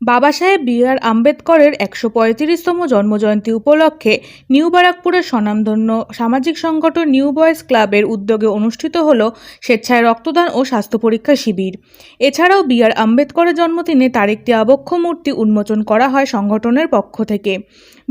বাবা সাহেব বি আর আম্বেদকরের একশো পঁয়ত্রিশতম জন্মজয়ন্তী উপলক্ষে নিউ বারাকপুরের স্বনামধন্য সামাজিক সংগঠন নিউ বয়েজ ক্লাবের উদ্যোগে অনুষ্ঠিত হল স্বেচ্ছায় রক্তদান ও স্বাস্থ্য পরীক্ষা শিবির। এছাড়াও বি আর আম্বেদকরের জন্মদিনে তার একটি আবক্ষ মূর্তি উন্মোচন করা হয় সংগঠনের পক্ষ থেকে।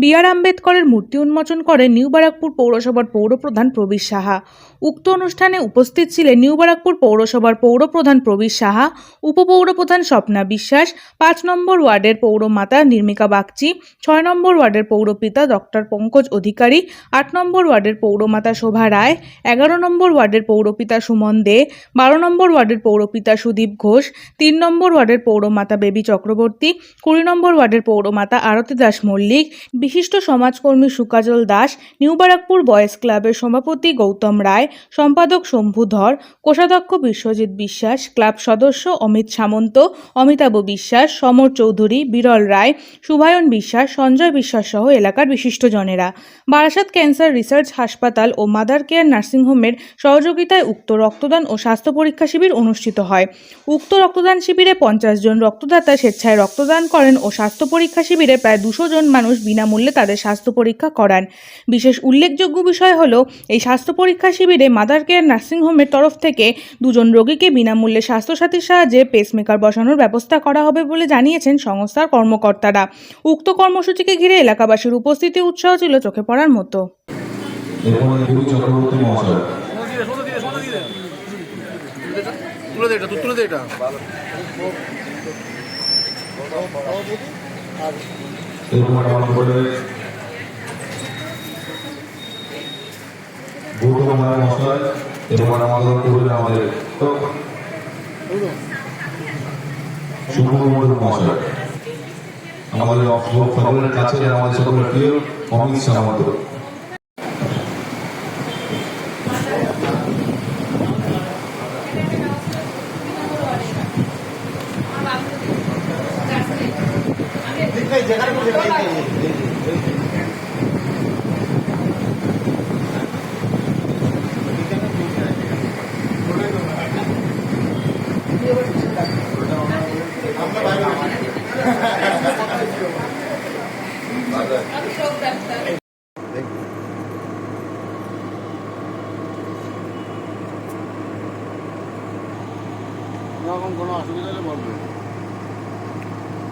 বি আর আম্বেদকরের মূর্তি উন্মোচন করেন নিউ ব্যারাকপুর পৌরসভার পৌরপ্রধান প্রবীর সাহা। উক্ত অনুষ্ঠানে উপস্থিত ছিলেন নিউ ব্যারাকপুর পৌরসভার পৌরপ্রধান প্রবীর সাহা, উপপৌরপ্রধান স্বপ্না বিশ্বাস, পাঁচ নম্বর ওয়ার্ডের পৌরমাতা নির্মিকা বাগচি, ছয় নম্বর ওয়ার্ডের পৌরপিতা ডক্টর পঙ্কজ অধিকারী, আট নম্বর ওয়ার্ডের পৌরমাতা শোভা রায়, এগারো নম্বর ওয়ার্ডের পৌরপিতা সুমন দে, বারো নম্বর ওয়ার্ডের পৌরপিতা সুদীপ ঘোষ, তিন নম্বর ওয়ার্ডের পৌরমাতা বেবি চক্রবর্তী, কুড়ি নম্বর ওয়ার্ডের পৌরমাতা আরতি দাস মল্লিক বিশিষ্ট সমাজকর্মী সুকাজল দাস, নিউ ব্যারাকপুর বয়েজ ক্লাবের সভাপতি গৌতম রায়, সম্পাদক শম্ভু ধর, কোষাধ্যক্ষ বিশ্বজিৎ বিশ্বাস, ক্লাব সদস্য অমিত সামন্ত, অমিতাভ বিশ্বাস, সমর চৌধুরী, বিরল রায় শুভায়ন বিশ্বাস, সঞ্জয় বিশ্বাস সহ এলাকার বিশিষ্টজনেরা। বারাসাত ক্যান্সার রিসার্চ হাসপাতাল ও মাদার কেয়ার নার্সিংহোমের সহযোগিতায় উক্ত রক্তদান ও স্বাস্থ্য পরীক্ষা শিবির অনুষ্ঠিত হয়। উক্ত রক্তদান শিবিরে পঞ্চাশ জন রক্তদাতা স্বেচ্ছায় রক্তদান করেন ও স্বাস্থ্য পরীক্ষা শিবিরে প্রায় দুশো জন মানুষ বিনামূল্যে তাদের স্বাস্থ্য পরীক্ষা করান। বিশেষ উল্লেখযোগ্য বিষয় হলো এই স্বাস্থ্য পরীক্ষা শিবিরে মাদার কেয়ার নার্সিংহোমের তরফ থেকে দুজন রোগীকে বিনামূল্যে স্বাস্থ্যসাথীর সাহায্যে পেসমেকার বসানোর ব্যবস্থা করা হবে বলে জানিয়েছেন সংস্থার কর্মকর্তারা। উক্ত কর্মসূচিকে ঘিরে এলাকাবাসীর উপস্থিতি উৎসাহ ছিল চোখে পড়ার মতো। তুলে দে এটা তুলে দে এটা। এরপর মহাশয় এরপর আমাদের করবেন আমাদের শুভকুমার মহাশয় আমাদের কাছে আমাদের সকলের প্রিয় অমিত শাহ আমাদের এরকম কোনো অসুবিধা হলে বলবে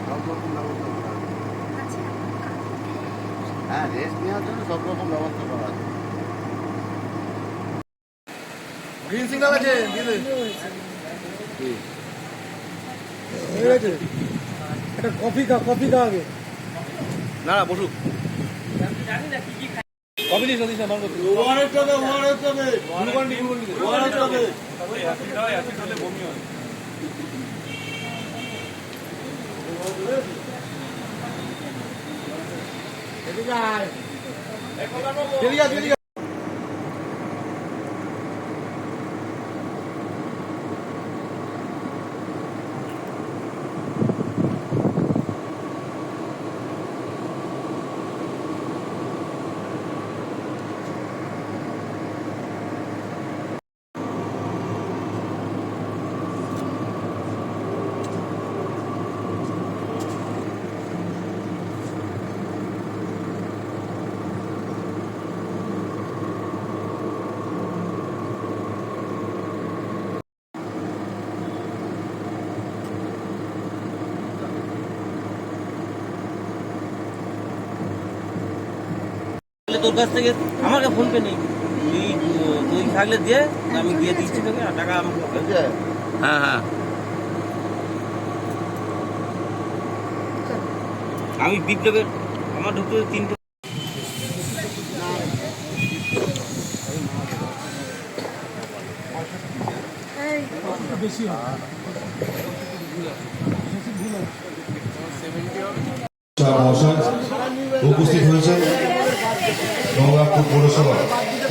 সব রকম ব্যবস্থা হ্যাঁ রেস্ট নেওয়ার জন্য সব রকম ব্যবস্থা করা আছে। গ্রিন সিগন্যাল আছে হয়ে একটা কফি খা কফি খা আগে। না না বসুক। কবি দিস দিস। আমার হবে হবে যা বেরিয়ে যা। তোর কাছ থেকে আমাকে ফোন পে নেই। তুই তুই থাকলে দিয়ে আমি দিয়ে দিচ্ছি তোকে আর টাকা আমাকে? হ্যাঁ হ্যাঁ। আমি বিপ্লবের আমার ঢুকতে তিনটে বেশি শাহ মহাশয় উপস্থিত হয়েছেন গঙ্গাপুর পৌরসভা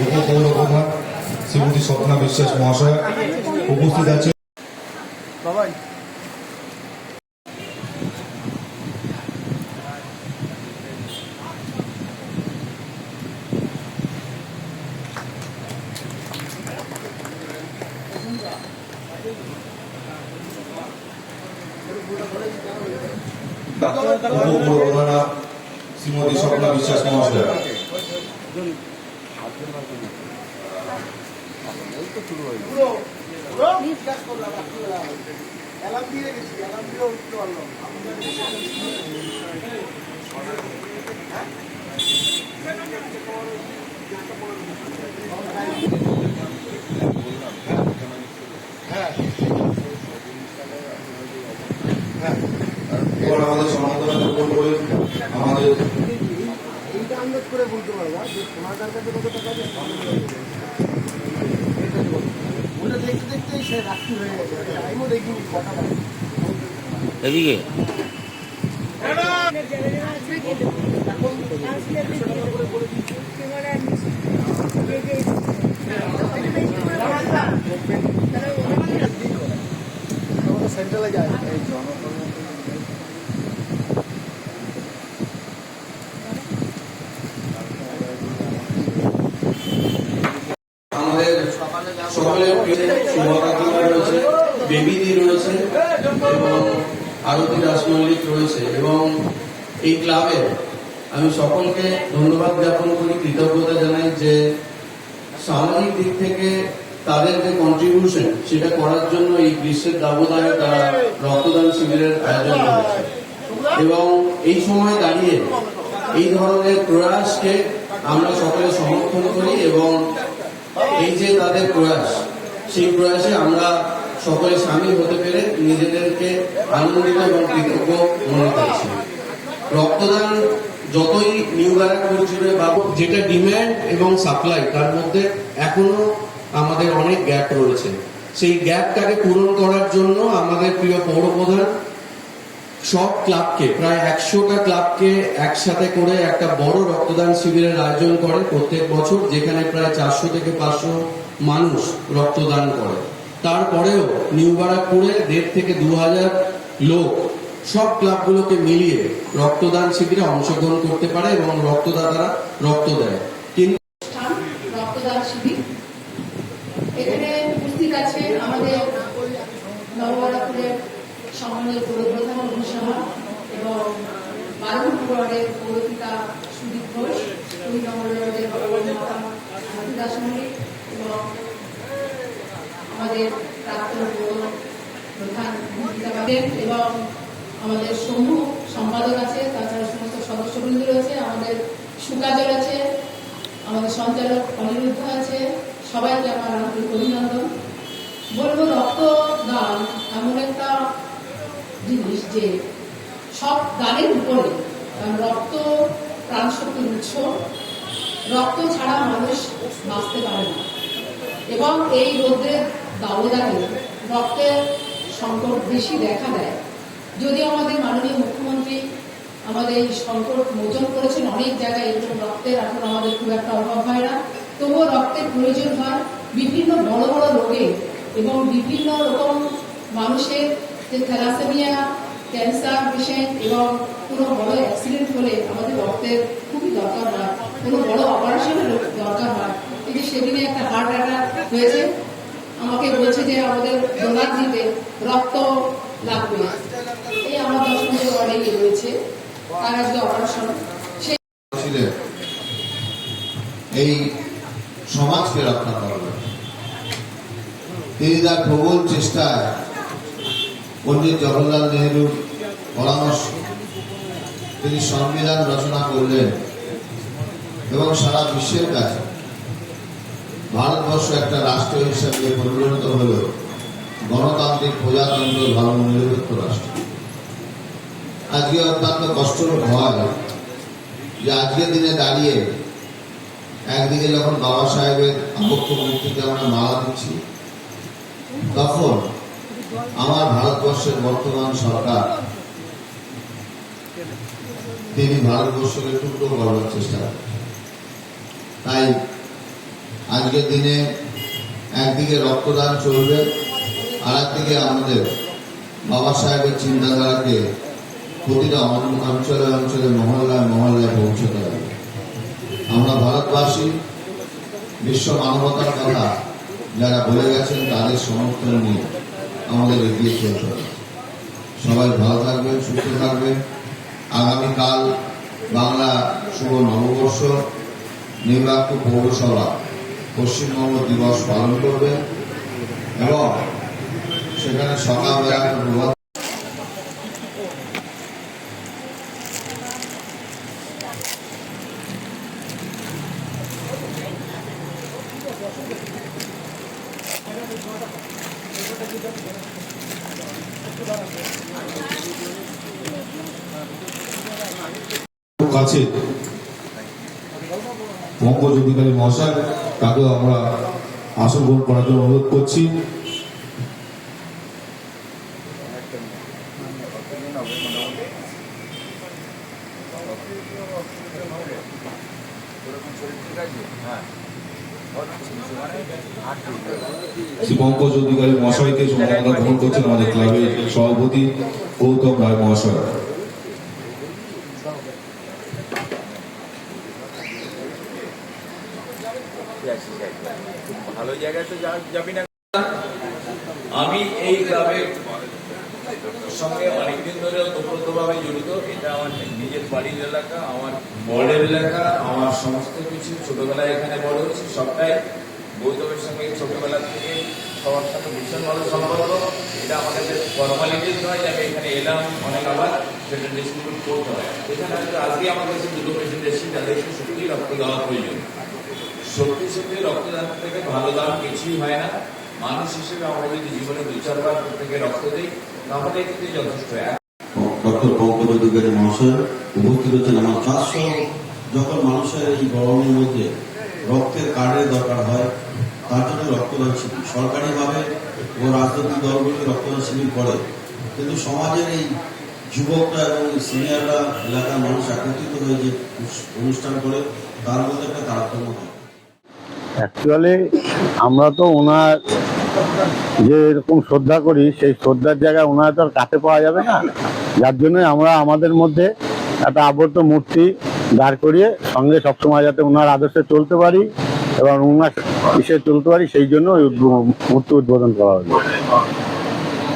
উপপৌর প্রধান শ্রীমতী স্বপ্না বিশ্বাস মহাশয় উপস্থিত আছে শ্রীমতী স্বপ্না বিশ্বাস মহাশয় এই তো শুরু হয়ে পুরো পুরো বিশ্বাস করলাম রাত্রিবেলা অ্যালার্ম দিয়ে গেছি অ্যালার্ম দিয়ে উঠতে পারলাম এবার আমাদের করে আমাদের এইটা আন্দাজ করে বলতে পারবা যে সোনাটার কাছে কত টাকা এদিকে আমাদের সেন্ট্রালে যায় এই আমাদের সকলের প্রিয় শুভকামনা রয়েছে বেবিদি রয়েছে এবং আরতি দাস মল্লিক রয়েছে এবং এই ক্লাবে আমি সকলকে ধন্যবাদ জ্ঞাপন করি কৃতজ্ঞতা জানাই যে সামাজিক দিক থেকে তাদের যে কন্ট্রিবিউশন সেটা করার জন্য এই গ্রীষ্মের দাবদাহে তারা রক্তদান শিবিরের আয়োজন করেছে। এবং এই সময় দাঁড়িয়ে এই ধরনের প্রয়াসকে আমরা সকলে সমর্থন করি এবং এই যে তাদের প্রয়াস, সেই প্রয়াসে আমরা সকলে সামিল হতে পেরে নিজেদেরকে আনন্দিত এবং কৃতজ্ঞ মনে করছি। রক্তদান যতই নিউ ব্যারাকপুর জুড়ে বা যেটা ডিম্যান্ড এবং সাপ্লাই তার মধ্যে এখনও আমাদের অনেক গ্যাপ রয়েছে। সেই গ্যাপটাকে পূরণ করার জন্য আমাদের প্রিয় পৌরপ্রধান সব ক্লাবকে, প্রায় একশোটা ক্লাবকে একসাথে করে একটা বড় রক্তদান শিবিরের আয়োজন করে প্রত্যেক বছর, যেখানে প্রায় চারশো থেকে পাঁচশো মানুষ রক্তদান করে। তারপরেও নিউ বারাকপুরে দেড় থেকে দু হাজার লোক সব ক্লাবগুলোকে মিলিয়ে রক্তদান শিবিরে অংশগ্রহণ করতে পারে এবং রক্তদাতারা রক্ত দেয় কিন্তু অনুষ্ঠান রক্তদান শিবির এখানে উপস্থিত আছে আমাদের নববরাপুরের এবং বারুণপুর ওয়ার্ডের এবং আমাদের এবং আমাদের সমূহ সম্পাদক আছে, তাছাড়া সমস্ত সদস্যবৃন্দ রয়েছে, আমাদের সুকাজল আছে, আমাদের সঞ্চালক অনিরুদ্ধ আছে, সবাইকে আমার আন্তরিক অভিনন্দন। বলব রক্তদান এমন একটা জিনিস যে সব দানের উপরে রক্ত প্রাণ শক্তির উৎস, রক্ত ছাড়া মানুষ বাঁচতে পারে না। এবং এই রোদ্রের দাবদাহে রক্তের সংকট বেশি দেখা দেয়। যদিও আমাদের মাননীয় মুখ্যমন্ত্রী আমাদের এই সংকট মোচন করেছেন অনেক জায়গায় এরকম রক্তের এখন আমাদের খুব একটা অভাব হয় না। তবুও রক্তের প্রয়োজন হয় বিভিন্ন বড় বড় রোগে এবং বিভিন্ন রকম মানুষের যে থ্যালাসেমিয়া, ক্যান্সার পেশেন্ট এবং কোনো বড় অ্যাক্সিডেন্ট হলে আমাদের রক্তের খুবই দরকার হয়। কোনো বড় অপারেশনের দরকার হয়। যে সেদিনে একটা হার্ট অ্যাটাক হয়েছে, আমাকে বলছে যে আমাদের ডোনার দিতে রক্ত লাগবে। এই আমার দশ নম্বর ওয়ার্ডে রয়েছে। তার আজকে অপারেশন এই সমাজকে রক্ষা করবেন তিনি তার প্রবল চেষ্টায় পণ্ডিত জওহরলাল নেহরুর পরামর্শ। তিনি সংবিধান রচনা করলেন এবং সারা বিশ্বের কাছে ভারতবর্ষ একটা রাষ্ট্র হিসেবে পরিণত হল গণতান্ত্রিক প্রজাতন্ত্র ধর্ম নিরপেক্ষ রাষ্ট্র। আজকে অত্যন্ত কষ্টকর হয় যে আজকের দিনে দাঁড়িয়ে একদিকে যখন বাবা সাহেবের আপক্ষ মূর্তিতে আমরা মালা দিচ্ছি, তখন আমার ভারতবর্ষের বর্তমান সরকার, তিনি ভারতবর্ষকে টুকরো করবার চেষ্টা তাই আজকের দিনে একদিকে রক্তদান চলবে আর একদিকে আমাদের বাবা সাহেবের চিন্তাধারাকে প্রতিটা অঞ্চলে অঞ্চলে, মহল্লায় মহল্লায় পৌঁছতে হবে। আমরা ভারতবাসী, বিশ্ব মানবতার কথা যারা বলে গেছেন, তাদের সমর্থন নিয়ে। আমাদের এগিয়ে চলতে সবাই ভালো থাকবেন, সুস্থ থাকবেন। আগামীকাল বাংলা শুভ নববর্ষ নির্বাক্য পৌরসভা পশ্চিমবঙ্গ দিবস পালন করবে এবং সেখানে সকালবেলা একটা প্রভাত খুব কাছে অধিকারী মহাশয়, তাকেও আমরা আসন গ্রহণ করার জন্য অনুরোধ করছি। শ্রী পঙ্কজ অধিকারী মহাশয়কে সম্মাননা গ্রহণ করছেন আমাদের ক্লাবের সভাপতি গৌতম রায় মহাশয়। আমি এই ক্লাবের সঙ্গে অনেকদিন ধরে ওতপ্রোতভাবে জড়িত। এটা আমার নিজের বাড়ির এলাকা, আমার বড়ের এলাকা, আমার সমস্ত কিছু। ছোটবেলায় এখানে বড় হয়েছে, সবটাই গৌতমের সঙ্গে ছোটবেলা থেকে সবার সাথে ভীষণ ভালো সম্পর্ক। এটা আমাদের ফর্মালিটিস নয় যে আমি এখানে এলাম, অনেক আবার সেটা ডিস্ট্রিবিউট করতে হয়। এখানে আজকে আমার কাছে দুটো এসেছি যাদেরকে সত্যিই রক্ত দেওয়া প্রয়োজন। সত্যি সত্যি রক্তদান থেকে ভালো দান কিছুই হয় না। মানুষ হিসেবে আমরা যদি জীবনে দু চারবার থেকে রক্ত দিই তাহলে কিন্তু যথেষ্ট ডক্টর পঙ্কজ মহাশয় উপস্থিত হচ্ছেন আমার চারশো যখন মানুষের এই গরমের মধ্যে রক্তের কার্ডের দরকার হয় তার জন্য রক্তদান শিবির। সরকারিভাবে ও রাজনৈতিক দলগুলি রক্তদান শিবির করে। কিন্তু সমাজের এই যুবকরা এবং সিনিয়ররা এলাকার মানুষ একত্রিত হয়ে যে অনুষ্ঠান করে তার মধ্যে একটা তারতম্য থাকে। অ্যাকচুয়ালি আমরা তো ওনার যে এরকম শ্রদ্ধা করি সেই শ্রদ্ধার জায়গায় ওনার তো আর কাছে পাওয়া যাবে না। যার জন্য আমরা আমাদের মধ্যে একটা আবদ্ধ মূর্তি দাঁড় করিয়ে সঙ্গে সবসময় যাতে ওনার আদর্শে চলতে পারি এবং ওনার ইসে চলতে পারি সেই জন্য ওই মূর্তি উদ্বোধন করা হলো।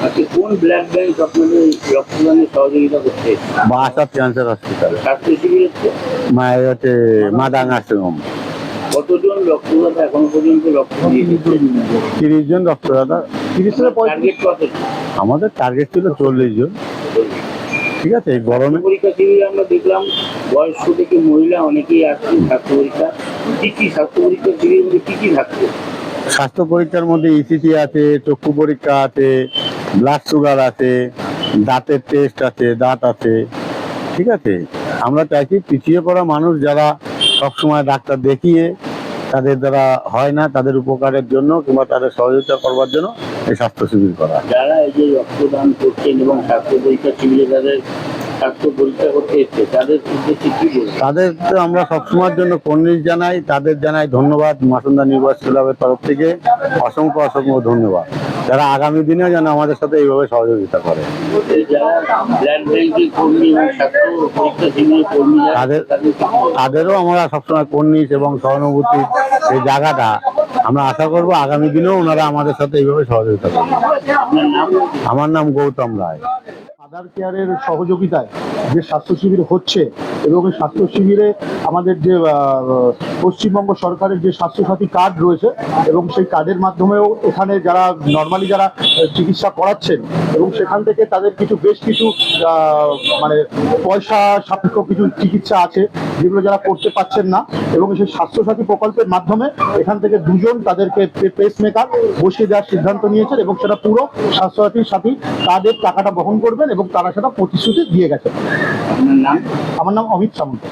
আজকে কোন ব্লাড ব্যাংক আপনাদের রক্তদানে সহযোগিতা করছে? বা আসার ক্যান্সার হসপিটাল। স্বাস্থ্য শিবির হচ্ছে? মায়ের হচ্ছে মাদা কতজন রক্তদাতা এখনও পর্যন্ত রক্ত তিরিশ জন রক্তদাতা তিরিশ পঁয়ত্রিশ টার্গেট কত? আমাদের টার্গেট ছিল চল্লিশ জন। ঠিক আছে এই গরমে পরীক্ষা শিবিরে আমরা দেখলাম বয়স্ক থেকে মহিলা অনেকেই আসছে স্বাস্থ্য পরীক্ষা। কি কি স্বাস্থ্য পরীক্ষা শিবির মধ্যে কি কি থাকছে? স্বাস্থ্য পরীক্ষার মধ্যে ইসিটি আছে চক্ষু পরীক্ষা আছে ব্লাড সুগার আছে দাঁতের টেস্ট আছে দাঁত আছে। ঠিক আছে আমরা চাইছি পিছিয়ে পড়া মানুষ যারা সবসময় ডাক্তার দেখিয়ে তাদের দ্বারা হয় না, তাদের উপকারের জন্য কিংবা তাদের সহযোগিতা করবার জন্য এই স্বাস্থ্য শিবির করা। যারা এই যে রক্তদান করছেন এবং স্বাস্থ্য পরীক্ষা শিবিরে তাদের তাদের তো আমরা সবসময়ের জন্য কর্নিশ জানাই তাদের জানাই ধন্যবাদ মাসুন্দা নির্বাচন ক্লাবের তরফ থেকে। অসংখ্য অসংখ্য ধন্যবাদ। যারা আগামী দিনেও যেন আমাদের সাথে এইভাবে সহযোগিতা করে। তাদের-? তাদেরও আমরা সবসময় কর্নিশ এবং সহানুভূতির এই জায়গাটা। আমরা আশা করব আগামী দিনেও ওনারা আমাদের সাথে এইভাবে সহযোগিতা করবে আমার নাম গৌতম রায়। আধার কেয়ারের সহযোগিতায় যে স্বাস্থ্য শিবির হচ্ছে এবং এই স্বাস্থ্য শিবিরে আমাদের যে পশ্চিমবঙ্গ সরকারের যে স্বাস্থ্যসাথী কার্ড রয়েছে এবং সেই কার্ডের মাধ্যমেও এখানে যারা নর্মালি যারা চিকিৎসা করাচ্ছেন এবং সেখান থেকে তাদের কিছু, বেশ কিছু মানে পয়সা সাপেক্ষ কিছু চিকিৎসা আছে যেগুলো যারা করতে পারছেন না এবং সেই স্বাস্থ্যসাথী প্রকল্পের মাধ্যমে এখান থেকে দুজন তাদেরকে পেস মেকার বসিয়ে দেওয়ার সিদ্ধান্ত নিয়েছেন এবং সেটা পুরো স্বাস্থ্যসাথীর সাথী তাদের টাকাটা বহন করবেন এবং তারা সেটা প্রতিশ্রুতি দিয়ে গেছে। আমার নাম অমিত সামন্ত।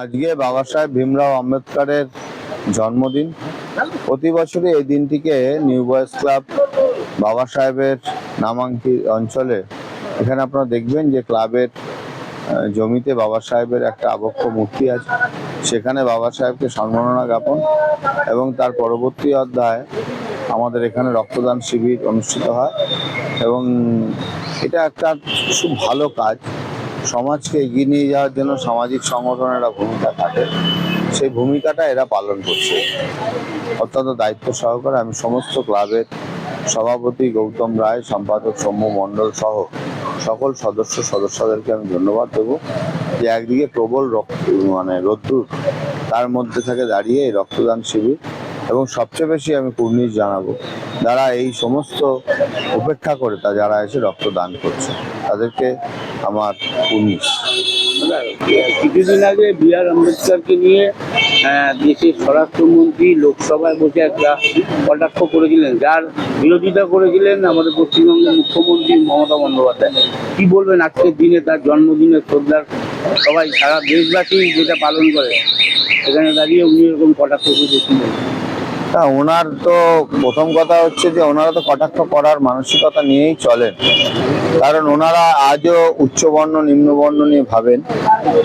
আজকে বাবা সাহেব ভীমরাও আম্বেদকরের জন্মদিন। প্রতি বছরই এই দিনটিকে নিউ বয়েজ ক্লাব বাবা সাহেবের নামাঙ্কিত অঞ্চলে এখানে আপনারা দেখবেন যে ক্লাবের জমিতে বাবা সাহেবের একটা আবক্ষ মূর্তি আছে। সেখানে বাবা সাহেবকে সম্মাননা জ্ঞাপন এবং তার পরবর্তী অধ্যায় আমাদের এখানে রক্তদান শিবির অনুষ্ঠিত হয় এবং এটা একটা খুব ভালো কাজ। সমাজকে এগিয়ে নিয়ে যাওয়ার জন্য সামাজিক সংগঠনেরা ভূমিকা থাকে। সেই ভূমিকাটা এরা পালন করছে। অত্যন্ত দায়িত্ব সহকারে আমি সমস্ত ক্লাবের সভাপতি গৌতম রায়, সম্পাদক সৌম্য মণ্ডল সহ সকল সদস্য সদস্যদেরকে আমি ধন্যবাদ দেবো যে একদিকে প্রবল রক্ত মানে রোদ্দুর তার মধ্যে থেকে দাঁড়িয়ে এই রক্তদান শিবির এবং সবচেয়ে বেশি আমি কুর্নিশ জানাব, যারা এই সমস্ত উপেক্ষা করে তা যারা এসে রক্তদান করছে, তাদেরকে আমার কুর্নিশ। কিছুদিন আগে বি আর আম্বেদকরকে নিয়ে দেশের স্বরাষ্ট্রমন্ত্রী লোকসভায় বসে একটা কটাক্ষ করেছিলেন, যার বিরোধিতা করেছিলেন আমাদের পশ্চিমবঙ্গের মুখ্যমন্ত্রী মমতা বন্দ্যোপাধ্যায়। কি বলবেন আজকের দিনে তার জন্মদিনের শ্রদ্ধার সবাই, সারা দেশবাসী যেটা পালন করে, সেখানে দাঁড়িয়ে উনি এরকম কটাক্ষ করেছিলেন। হ্যাঁ ওনার তো প্রথম কথা হচ্ছে যে ওনারা তো কটাক্ষ করার মানসিকতা নিয়েই চলেন। কারণ ওনারা আজও উচ্চবর্ণ, নিম্নবর্ণ নিয়ে ভাবেন।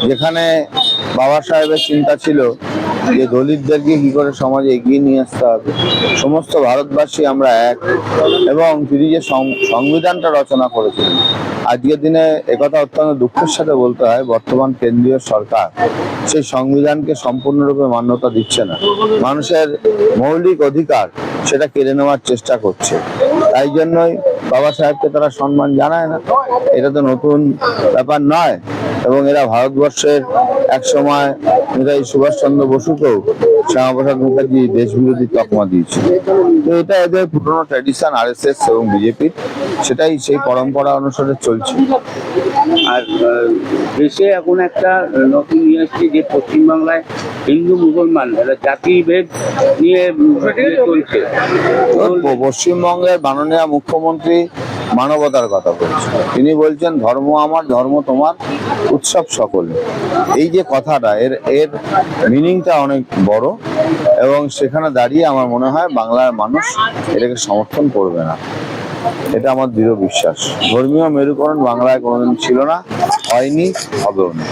যেখানে বাবা সাহেবের চিন্তা ছিল যে দলিতদেরকে কি করে সমাজে এগিয়ে নিয়ে আসতে হবে? সমস্ত ভারতবাসী আমরা এক। এবং তিনি যে সংবিধানটা রচনা করেছিলেন আজকের দিনে একথা অত্যন্ত দুঃখের সাথে বলতে হয়, বর্তমান কেন্দ্রীয় সরকার সেই সংবিধানকে সম্পূর্ণরূপে মান্যতা দিচ্ছে না। মানুষের মৌলিক অধিকার সেটা কেড়ে নেওয়ার চেষ্টা করছে। তাই জন্যই বাবা সাহেবকে তারা সম্মান জানায় না। এটা তো নতুন ব্যাপার নয়। এবং এরা ভারতবর্ষের এক সময় নেতাজি সুভাষচন্দ্র বসুকেও শ্যামাপ্রসাদ মুখার্জি দেশ বিরোধী তকমা দিয়েছিল। তো এটা এদের পুরনো ট্র্যাডিশন আর এস এস এবং বিজেপির সেটাই সেই পরম্পরা অনুসারে চলছে। আর দেশে এখন একটা নতুন নিয়ে আসছে যে পশ্চিমবাংলায় হিন্দু মুসলমান একটা জাতিভেদ নিয়ে চলছে। পশ্চিমবঙ্গের মাননীয় মুখ্যমন্ত্রী মানবতার কথা বলছেন তিনি বলছেন, ধর্ম আমার, ধর্ম তোমার, উৎসব সকল। এই যে কথাটা, এর এর মিনিংটা অনেক বড় এবং সেখানে দাঁড়িয়ে আমার মনে হয় বাংলার মানুষ এটাকে সমর্থন করবে না। এটা আমার দৃঢ় বিশ্বাস। ধর্মীয় মেরুকরণ বাংলায় কোনোদিন ছিল না, হয়নি, হবেও না।